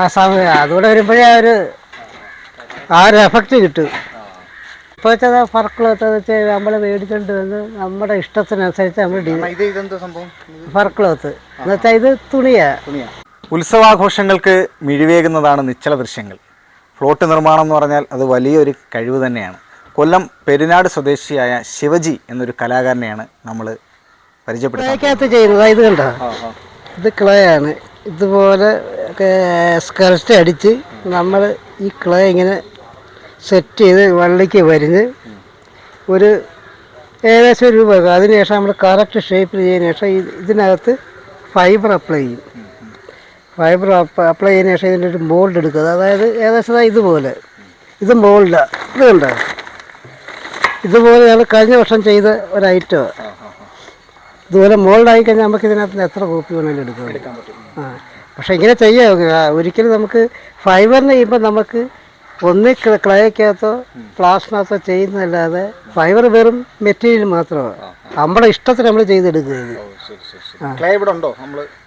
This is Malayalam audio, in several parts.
ആ സമയം. അതുകൂടെ വരുമ്പോഴേ ആ ഒരു ആ ഒരു എഫക്റ്റ് കിട്ടും. ഇപ്പോഴത്തെ ഫർക്കിളൊക്കെ വെച്ചാൽ നമ്മൾ മേടിച്ചുകൊണ്ട് വന്ന് നമ്മുടെ ഇഷ്ടത്തിനനുസരിച്ച് നമ്മൾ ഫർക്ലോത്ത് എന്നാ ഫർക്കിളത്ത് വെച്ചാൽ ഇത് തുണിയാ. ഉത്സവാഘോഷങ്ങൾക്ക് മിഴിവേകുന്നതാണ് നിശ്ചല ദൃശ്യങ്ങൾ. ഫ്ലോട്ട് നിർമ്മാണം എന്ന് പറഞ്ഞാൽ അത് വലിയൊരു കഴിവ് തന്നെയാണ്. കൊല്ലം പെരുനാട് സ്വദേശിയായ ശിവജി എന്നൊരു കലാകാരനെയാണ് നമ്മൾ പരിചയപ്പെടുന്നത് ചെയ്യുന്നത്. ഇത് കണ്ടോ? ഇത് ക്ലേ ആണ് ഇതുപോലെ സ്കർട്ട് അടിച്ച് നമ്മൾ ഈ ക്ലേ ഇങ്ങനെ സെറ്റ് ചെയ്ത് വള്ളിക്ക് വരിഞ്ഞ് ഒരു ഏകദേശം ഒരു രൂപ. അതിനുശേഷം നമ്മൾ കറക്റ്റ് ഷേപ്പിൽ ചെയ്തതിന് ശേഷം ഇതിനകത്ത് ഫൈബർ അപ്ലൈ ചെയ്യും. ഫൈബർ അപ്ലൈ ചെയ്തതിന് ശേഷം ഇതിന്റെ ഒരു മോൾഡ് എടുക്കുക. അതായത് ഏകദേശം ഇതുപോലെ. ഇത് മോൾഡാണ് ഇത് കണ്ടോ? ഇതുപോലെ ഞങ്ങൾ കഴിഞ്ഞ വർഷം ചെയ്ത ഒരു ഐറ്റമാണ് ഇതുപോലെ മോൾഡായി കഴിഞ്ഞാൽ നമുക്ക് ഇതിനകത്ത് എത്ര കോപ്പി വേണമെങ്കിലും എടുക്കാം. ആ. പക്ഷേ ഇങ്ങനെ ചെയ്യാം. ഒരിക്കലും നമുക്ക് ഫൈബറിന് ചെയ്യുമ്പോൾ നമുക്ക് ഒന്ന് ക്ലേക്കകത്തോ പ്ലാസ്റ്റിനകത്തോ ചെയ്യുന്നതല്ലാതെ ഫൈബർ വെറും മെറ്റീരിയൽ മാത്രമാണ്. നമ്മുടെ ഇഷ്ടത്തിന് നമ്മൾ ചെയ്തെടുക്കുന്നത്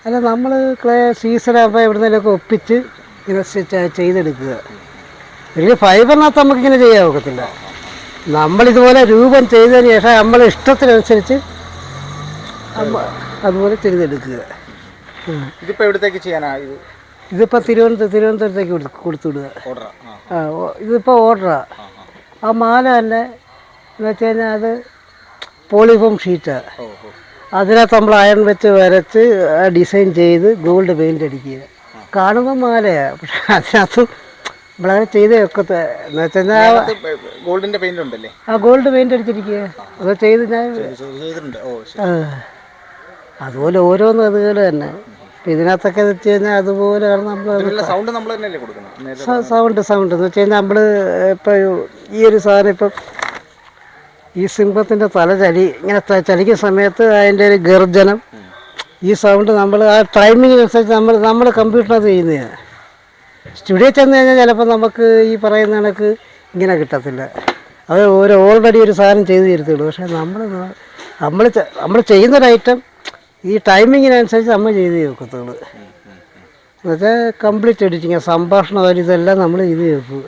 അല്ല നമ്മൾ ക്ലേ സീസണാകുമ്പോൾ എവിടുന്നേലൊക്കെ ഒപ്പിച്ച് ഇങ്ങനെ ചെയ്തെടുക്കുക. വലിയ ഫൈബറിനകത്ത് നമുക്ക് ഇങ്ങനെ ചെയ്യാൻ ഒക്കത്തില്ല. നമ്മളിതുപോലെ രൂപം ചെയ്തതിന് ശേഷം നമ്മളെ ഇഷ്ടത്തിനനുസരിച്ച് അതുപോലെ ചെയ്തെടുക്കുക. ഇതിപ്പോൾ എവിടത്തേക്ക് ചെയ്യാനാ ഇത്? ഇതിപ്പോൾ തിരുവനന്തപുരം തിരുവനന്തപുരത്തേക്ക് കൊടുത്ത് കൊടുത്തുവിടുക. ഇതിപ്പോ ആ. ആ ഓ- ഇതിപ്പോൾ ഓർഡറാണ് ആ മാല തന്നെ എന്ന് വെച്ച് കഴിഞ്ഞാൽ അത് പോളിഫോം ഷീറ്റ്. അതിനകത്ത് നമ്മൾ അയൺ വെച്ച് വരച്ച് ഡിസൈൻ ചെയ്ത് ഗോൾഡ് പെയിന്റ് അടിക്കുക. കാണുമ്പോൾ മാലയാണ് പക്ഷെ അതിനകത്ത് നമ്മളങ്ങനെ ചെയ്തേ എന്ന് വെച്ചാൽ ഗോൾഡിന്റെ പെയിന്റ് ഉണ്ടല്ലേ? ആ ഗോൾഡ് പെയിന്റ് അടിച്ചിരിക്കുക. അത് ചെയ്ത് ഞാൻ അതുപോലെ ഓരോന്നും അതുപോലെ തന്നെ. ഇതിനകത്തൊക്കെ എന്ന് വെച്ച് കഴിഞ്ഞാൽ അതുപോലെ നമ്മൾ സൗണ്ട് നമ്മൾ തന്നെയല്ലേ കൊടുക്കുന്നത്? Sound sound. എന്ന് വെച്ച് കഴിഞ്ഞാൽ നമ്മൾ ഇപ്പോൾ ഈ ഒരു സാധനം ഇപ്പം ഈ സിംഹത്തിന്റെ തല ചലി ഇങ്ങനെ ചലിക്കുന്ന സമയത്ത് അതിന്റെ ഒരു ഗർജനം ഈ സൗണ്ട് നമ്മൾ ആ ടൈമിങ്ങിനനുസരിച്ച് നമ്മൾ നമ്മൾ കമ്പ്യൂട്ടറിനകത്ത് ചെയ്യുന്നതാണ് സ്റ്റുഡിയോ ചെന്ന് കഴിഞ്ഞാൽ ചിലപ്പോൾ നമുക്ക് ഈ പറയുന്ന കണക്ക് ഇങ്ങനെ കിട്ടത്തില്ല. അത് ഒരു ഓൾറെഡി ഒരു സാധനം ചെയ്ത് തരത്തുള്ളൂ. പക്ഷേ നമ്മൾ നമ്മൾ നമ്മൾ ചെയ്യുന്നൊരു ഐറ്റം ഈ ടൈമിങ്ങിനനുസരിച്ച് നമ്മൾ ചെയ്ത് വെക്കത്തുള്ളൂ എന്നുവെച്ചാൽ കംപ്ലീറ്റ് എഡിറ്റിങ് സംഭാഷണം ഇതെല്ലാം നമ്മൾ ചെയ്ത് വെക്കും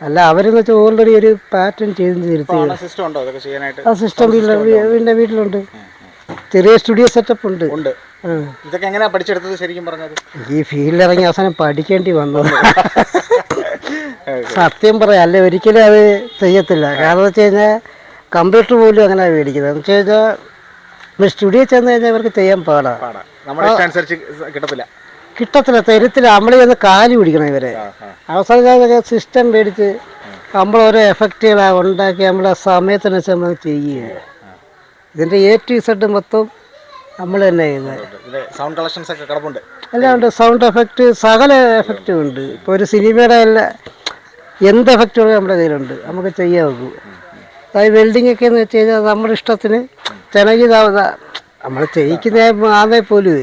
അല്ല അവരെന്ന് വെച്ചാൽ ഓൾറെഡി ഒരു പാറ്റേൺ ചെയ്ത് ചെയ്യാനായിട്ട്? ആ സിസ്റ്റം വീട്ടിലെ വീട്ടിലുണ്ട്. ചെറിയ സ്റ്റുഡിയോ സെറ്റപ്പ് ഉണ്ട്. ഉണ്ട്. ഇതൊക്കെ എങ്ങനെയാ പഠിച്ചെടുത്തത് ശരിക്കും പറഞ്ഞത് ഈ ഫീൽഡിൽ ഇറങ്ങി അവസാനം പഠിക്കേണ്ടി വന്നത് സത്യം പറയാം അല്ലെ ഒരിക്കലും അത് ചെയ്യത്തില്ല. കാരണം വെച്ച് കഴിഞ്ഞാൽ കമ്പ്യൂട്ടർ പോലും അങ്ങനെ മേടിക്കുന്നത്. എന്ന് വെച്ച് കഴിഞ്ഞാൽ സ്റ്റുഡിയോ ചെന്ന് കഴിഞ്ഞാൽ ഇവർക്ക് ചെയ്യാൻ പാടാണ് കിട്ടത്തില്ല. കിട്ടത്തില്ല. തരത്തില്ല. നമ്മൾ ചെന്ന് കാലി പിടിക്കണം ഇവരെ. അവസാനം സിസ്റ്റം മേടിച്ച് നമ്മൾ ഓരോ എഫക്റ്റുകൾ ഉണ്ടാക്കി നമ്മൾ ആ സമയത്തിനനുസരിച്ച് നമ്മൾ ചെയ്യുകയാണ് ഇതിന്റെ എ ടു സെഡ് മൊത്തം നമ്മൾ തന്നെ ചെയ്യുന്നത്. സൗണ്ട് കളക്ഷൻസ് ഒക്കെ കിടപ്പുണ്ട്. എല്ലാം ഉണ്ട്. സൗണ്ട് എഫക്റ്റ് സകല എഫക്റ്റും ഉണ്ട്. ഇപ്പോൾ ഒരു സിനിമയുടെ എല്ലാ എന്ത് എഫക്റ്റുകളും നമ്മുടെ കയ്യിലുണ്ട്. നമുക്ക് ചെയ്യാൻ നോക്കും. അതായത് വെൽഡിംഗ് ഒക്കെ എന്ന് വെച്ച് കഴിഞ്ഞാൽ നമ്മുടെ ഇഷ്ടത്തിന് ചിലകി നമ്മൾ ചെയ്യിക്കുന്ന ആന്നേ പോലും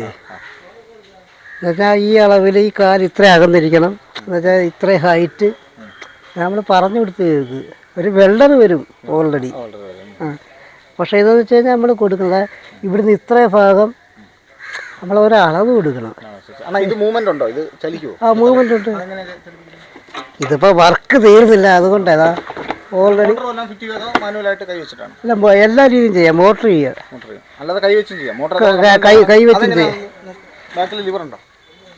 എന്നുവെച്ചാൽ ഈ അളവിൽ ഈ കാൽ ഇത്ര അകന്നിരിക്കണം എന്നുവെച്ചാൽ ഇത്ര ഹൈറ്റ് നമ്മൾ പറഞ്ഞു കൊടുത്ത് കേൾക്ക് ഒരു വെൽഡർ വരും ഓൾറെഡി ആ. പക്ഷേ ഇതെന്ന് വെച്ച് കഴിഞ്ഞാൽ നമ്മൾ കൊടുക്കുന്നത് ഇവിടുന്ന് ഇത്ര ഭാഗം നമ്മൾ ഒരു അളവ് കൊടുക്കണം. ആ മൂവ്മെന്റ് ഉണ്ട്? ഇതിപ്പോൾ വർക്ക് തീർന്നില്ല അതുകൊണ്ടേതാ ഓൾറെഡി അല്ല എല്ലാ രീതിയും ചെയ്യാം. മോട്ടർ മോട്ടർ അല്ലാതെ കൈ വെച്ചും ചെയ്യാം. മോട്ടർ കൈ കൈ വെച്ചും ചെയ്യാം.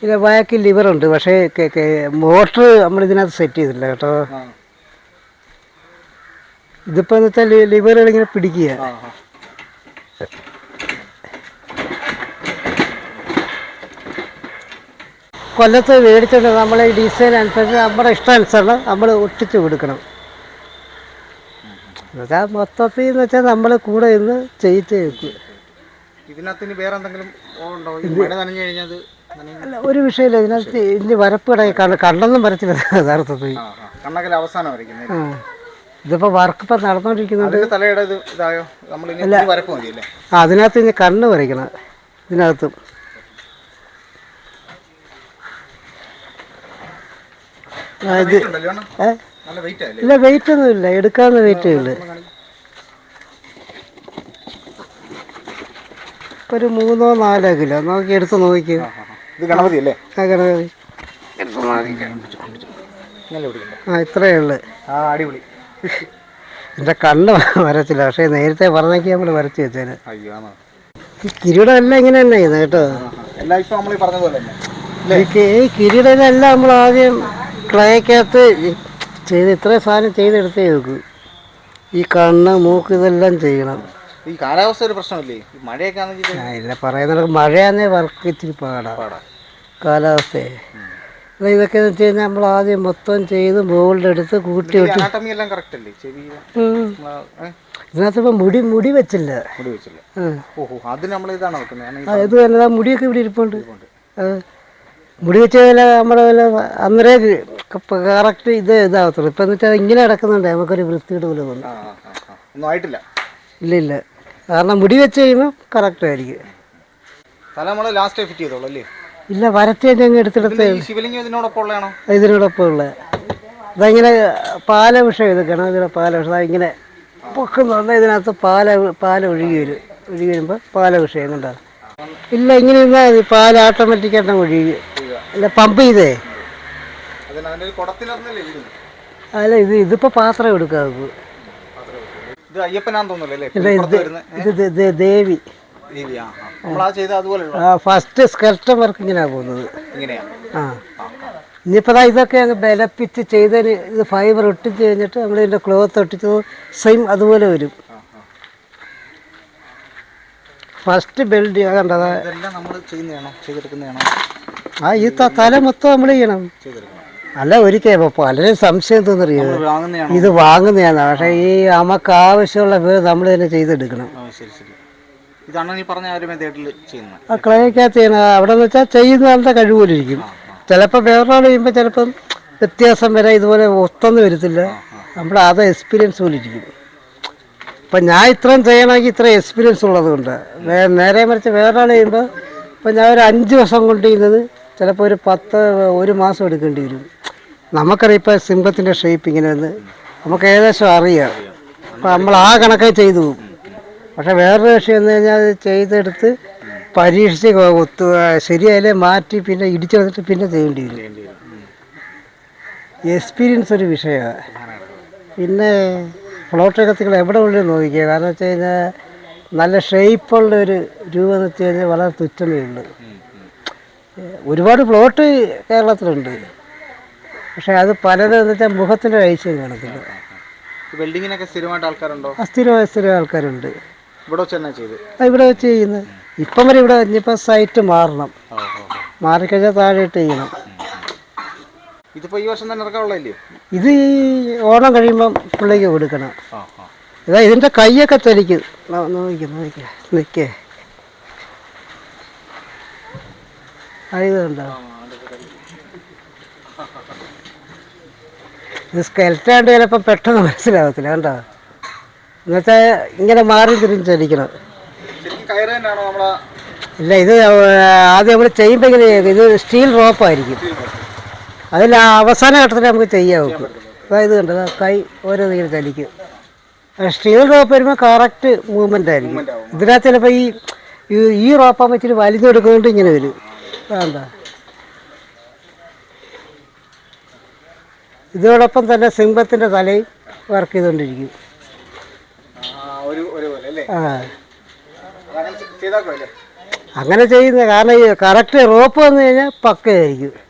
ഇത് ബാക്കിൽ ലിവർ ഉണ്ട്. പക്ഷേ മോട്ടർ നമ്മൾ ഇതിനകത്ത് സെറ്റ് ചെയ്തില്ല കേട്ടോ. ഇതിപ്പോ ഇതിപ്പോൾ എന്ന് വെച്ചാൽ ലിവറുകൾ ഇങ്ങനെ പിടിക്കുക. കൊല്ലത്ത് മേടിച്ചിട്ട് നമ്മളെ ഈ ഡിസൈൻ അനുസരിച്ച് നമ്മുടെ ഇഷ്ടാനുസരണം നമ്മൾ ഒട്ടിച്ച് കൊടുക്കണം. എന്നുവെച്ചാൽ മൊത്തത്തിൽ എന്ന് വെച്ചാൽ നമ്മൾ കൂടെ ഇന്ന് ചെയ്യിച്ച് വെക്കും ഇതിനകത്ത് ഇനി വേറെ എന്തെങ്കിലും ഉണ്ടോ? ഈ മഴ നനഞ്ഞു കഴിഞ്ഞാൽ അത് നനയും. അല്ല ഒരു വിഷയമില്ല. ഇതിനകത്ത് ഇനി വരപ്പ് കിടക്കി കണ്ണ് കണ്ണൊന്നും വരച്ചില്ല യഥാർത്ഥത്തിൽ. ആ ആ. കണ്ണകൽ അവസാനം വരയ്ക്കുന്നത് ആ. ഇതിപ്പോൾ വർക്ക് ഇപ്പം നടന്നുകൊണ്ടിരിക്കുന്നുണ്ട് അതിന്റെ തലയുടെ ഇത് ഇതായോ? നമ്മൾ ഇനി ഇനി വരപ്പ് മതിയല്ലേ? ആ അതിനകത്ത് ഇനി കണ്ണ് വരയ്ക്കണം. ഇതിനകത്തും. ആ, ഇത് ഉണ്ടല്ലോ അണ്ണാ? ഏ? നല്ല വെയിറ്റ് അല്ലേ ഇല്ല വെയിറ്റ് ഒന്നും ഇല്ല. എടുക്കാവുന്ന വെയിറ്റേ ഉള്ളു. ഒരു മൂന്നോ നാലോ കിലോ. നോക്കി എടുത്ത് നോക്കി ഇത് ഗണപതി. അല്ലേ ആ ഗണപതി ആ ഇത്രയേ ഉള്ളു. അടിപൊളി. എന്റെ കണ്ണ് വരച്ചില്ല. പക്ഷേ നേരത്തെ പറഞ്ഞേക്ക് നമ്മൾ വരച്ച് വെച്ചേന്. അയ്യോ കിരീടം എല്ലാം ഇങ്ങനെ തന്നെ ചെയ്യുന്നത് കേട്ടോ. ഈ കിരീടം എല്ലാം നമ്മൾ ആദ്യം ക്ലേക്കകത്ത് ചെയ്ത് ഇത്രയും സാധനം ചെയ്തെടുത്തേ നോക്കൂ ഈ കണ്ണ് മൂക്ക് ഇതെല്ലാം ചെയ്യണം. ഈ കാലാവസ്ഥ ഒരു പ്രശ്നമല്ലേ? മഴയൊക്കെ ആണെങ്കിൽ ഇല്ല പറയുന്നത് മഴയാന്നേ വർക്ക് ഇച്ചിരി പാടാ. കാലാവസ്ഥയെ. ഇതൊക്കെ എന്ന് വെച്ച് കഴിഞ്ഞാൽ നമ്മൾ ആദ്യം മൊത്തം ചെയ്ത് മുകളിൽ എടുത്ത് കൂട്ടി വെച്ചു ഇതിനകത്ത് ഇപ്പം മുടി മുടി വെച്ചില്ല. ഇത് തന്നെ മുടിയൊക്കെ ഇവിടെ ഇരിപ്പുണ്ട്. മുടി വെച്ചാൽ നമ്മളെ നമ്മുടെ വല്ല കറക്റ്റ് ഇത് ഇതാവത്തുള്ളൂ. ഇപ്പൊ എന്നിട്ട് ഇങ്ങനെ കിടക്കുന്നുണ്ട്. നമുക്കൊരു വൃത്തിയുടെ പോലെ തോന്നുന്നു. ഒന്നും ആയിട്ടില്ല. ഇല്ല ഇല്ല. കാരണം മുടി വെച്ച് കഴിയുമ്പോൾ കറക്റ്റ് ആയിരിക്കും. തല നമ്മൾ ലാസ്റ്റ് ഫിറ്റ് ചെയ്തോളൂ അല്ലേ? ഇല്ല അങ്ങ് എടുത്തെടുത്ത് ഈ ശിവലിംഗം ഇതിനോടൊപ്പം ഉള്ളതാണോ? ഇതിനോടൊപ്പം ഉള്ള. ഇതങ്ങനെ പാല വിഷയം ഇത് ഗണപതിയുടെ പാല വിഷം അതാ ഇങ്ങനെ പൊക്കുന്നുണ്ട് ഇതിനകത്ത് പാല പാല ഒഴുകി വരും. ഒഴുകി വരുമ്പോൾ പാല വിഷയം കണ്ടോ ഇല്ല ഇങ്ങനെ ഇരുന്നാൽ പാൽ ഓട്ടോമാറ്റിക്കായിട്ട് ഒഴുകി അല്ല പമ്പ് ചെയ്തേ അതിന് അതിന്റെ ഒരു കുടത്തിലിറന്നല്ലേ ഇരിക്കുന്നത് അല്ല ഇത് ഇതിപ്പോ പാത്രം എടുക്കാം നമുക്ക് ഇത് അയ്യപ്പനാന്ന് തോന്നുന്നല്ലോ ദേവി. ഫസ്റ്റ് സ്കെൽട്ടൻ വർക്ക് ഇങ്ങനെയാണ് പോകുന്നത്. ആ. ഇനിയിപ്പോൾ ഇതൊക്കെ അങ്ങ് ബലപ്പിച്ച് ചെയ്തതിന് ഇത് ഫൈബർ ഒട്ടിച്ച് കഴിഞ്ഞിട്ട് നമ്മൾ ഇതിന്റെ ക്ലോത്ത് ഒട്ടിച്ച് സെയിം അതുപോലെ വരും. ഫസ്റ്റ് ബെൽഡ് ചെയ്യാണ്ടതാ ആ ഈ തല മൊത്തം നമ്മൾ ചെയ്യണം. അല്ല ഒരിക്കൽ പലരും സംശയം തോന്നറിയോ ഇത് വാങ്ങുന്നതാണ് പക്ഷേ ഈ നമുക്ക് ആവശ്യമുള്ള പേര് നമ്മൾ തന്നെ ചെയ്തെടുക്കണം. ക്ലൈക്കകത്ത് ചെയ്യണം അവിടെ എന്ന് വെച്ചാൽ ചെയ്യുന്ന? ആളുടെ കഴിവ് പോലെ ഇരിക്കും ചിലപ്പോൾ വേറൊരാൾ ചെയ്യുമ്പോൾ ചിലപ്പം വ്യത്യാസം വരെ ഇതുപോലെ ഒത്തൊന്നും വരത്തില്ല. നമ്മുടെ അത് എക്സ്പീരിയൻസ് പോലെ ഇരിക്കും ഇപ്പം ഞാൻ ഇത്രയും ചെയ്യണമെങ്കിൽ ഇത്രയും എക്സ്പീരിയൻസ് ഉള്ളത് കൊണ്ട് നേരെ മറിച്ച് വേറൊരാൾ ചെയ്യുമ്പോൾ ഇപ്പം ഞാൻ ഒരു അഞ്ച് വർഷം കൊണ്ട് ചെയ്യുന്നത് ചിലപ്പോൾ ഒരു പത്ത് ഒരു മാസം എടുക്കേണ്ടി വരും. നമുക്കറിയാം ഇപ്പോൾ സിംഹത്തിന്റെ ഷേപ്പ് ഇങ്ങനെ നമുക്ക് ഏകദേശം അറിയാം. അപ്പം നമ്മൾ ആ കണക്കെ ചെയ്തു പോകും. പക്ഷെ വേറൊരു വിഷയം എന്ന് കഴിഞ്ഞാൽ അത് ചെയ്തെടുത്ത് പരീക്ഷിച്ച് ഒത്തു ശരിയായാലേ മാറ്റി പിന്നെ ഇടിച്ചു വന്നിട്ട് പിന്നെ ചെയ്യേണ്ടി വരും. എക്സ്പീരിയൻസ് ഒരു വിഷയമാണ്. പിന്നെ ഫ്ലോട്ട് കത്തികൾ എവിടെ ഉള്ളിൽ നോക്കിക്കുക കാരണം വെച്ച് കഴിഞ്ഞാൽ നല്ല ഷേപ്പുള്ള ഒരു രൂപം എന്ന് വെച്ച് കഴിഞ്ഞാൽ വളരെ തുച്ഛമേ ഉള്ളൂ. ഒരുപാട് പ്ലോട്ട് കേരളത്തിലുണ്ട്. പക്ഷെ അത് പലരും എന്നുവെച്ചാൽ മുഖത്തിന്റെ ഐശ്വര്യം കാണത്തില്ല. വെൽഡിങ്ങിനൊക്കെ സ്ഥിരമായിട്ട് ആൾക്കാരുണ്ടോ? അസ്ഥിരമായ സ്ഥിരം ആൾക്കാരുണ്ട്. ഇവിടെ വെച്ച് ചെയ്ത്? ഇവിടെ വെച്ച് ചെയ്യുന്നത് ഇപ്പം വരെ ഇവിടെ ഇനിയിപ്പോൾ സൈറ്റ് മാറണം. മാറിക്കഴിഞ്ഞാൽ താഴെയിട്ട് ചെയ്യണം. ഇതിപ്പോ ഈ വർഷം തന്നെ ഇറക്കാനുള്ളതല്ലേ ഇത് ഈ ഓണം കഴിയുമ്പം പിള്ളേക്ക് കൊടുക്കണം. ഇതാ ഇതിന്റെ കൈയൊക്കെ ചലിക്കും നോക്കി നോക്കിക്കേ നിൽക്കേ. ഇത് സ്കെൽറ്റാണ്ട് ചിലപ്പോൾ പെട്ടെന്ന് മനസ്സിലാവത്തില്ല കണ്ടോ? എന്നുവെച്ചാൽ ഇങ്ങനെ മാറി നമ്മളെ ഇല്ല ഇത് ആദ്യം നമ്മൾ ചെയ്യുമ്പോൾ ഇങ്ങനെ ഇത് സ്റ്റീൽ റോപ്പായിരിക്കും അതിൽ അവസാന ഘട്ടത്തിൽ നമുക്ക് ചെയ്യാൻ നോക്കും അതായത് കണ്ടോ കൈ ഓരോ ഇങ്ങനെ ചലിക്കും. സ്റ്റീൽ റോപ്പ് വരുമ്പോൾ കറക്റ്റ് മൂവ്മെന്റ് ആയിരിക്കും. ഇതിനകത്ത് ചിലപ്പോൾ ഈ- ഈ റോപ്പാകുമ്പോൾ ഇച്ചിരി വലിഞ്ഞെടുക്കുന്നതുകൊണ്ട് ഇങ്ങനെ വരും. വേണ്ട. ഇതോടൊപ്പം തന്നെ സിംഹത്തിന്റെ തലയും വർക്ക് ചെയ്തുകൊണ്ടിരിക്കും. ആ, അങ്ങനെ ചെയ്യുന്ന കാരണം ഈ കറക്റ്റ് റോപ്പ് വന്നു കഴിഞ്ഞാൽ പക്കയായിരിക്കും.